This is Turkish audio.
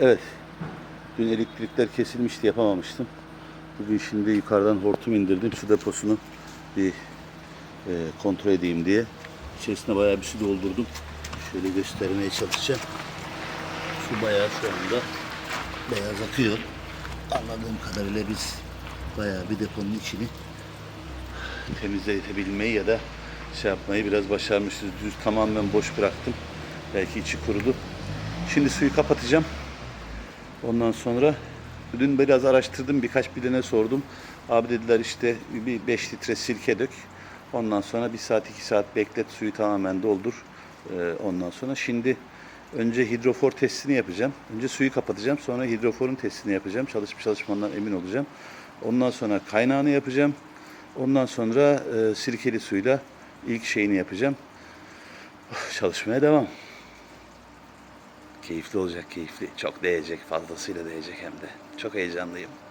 Evet. Dün elektrikler kesilmişti yapamamıştım. Bugün şimdi yukarıdan hortum indirdim. Su deposunu bir e, kontrol edeyim diye. İçerisine bayağı bir su doldurdum. Şöyle göstermeye çalışacağım. Su bayağı şu anda beyaz akıyor. Anladığım kadarıyla biz bayağı bir deponun içini temizletebilmeyi ya da şey yapmayı biraz başarmışız. Düz tamamen boş bıraktım. Belki içi kurudu. Şimdi suyu kapatacağım. Ondan sonra dün biraz araştırdım. Birkaç bilene sordum. Abi dediler işte bir 5 litre sirke dök. Ondan sonra bir saat iki saat beklet suyu tamamen doldur. Ee, ondan sonra şimdi önce hidrofor testini yapacağım. Önce suyu kapatacağım. Sonra hidroforun testini yapacağım. Çalışıp çalışmandan emin olacağım. Ondan sonra kaynağını yapacağım. Ondan sonra e, sirkeli suyla ilk şeyini yapacağım. Çalışmaya devam. Keyifli olacak keyifli. Çok değecek fazlasıyla değecek hem de. Çok heyecanlıyım.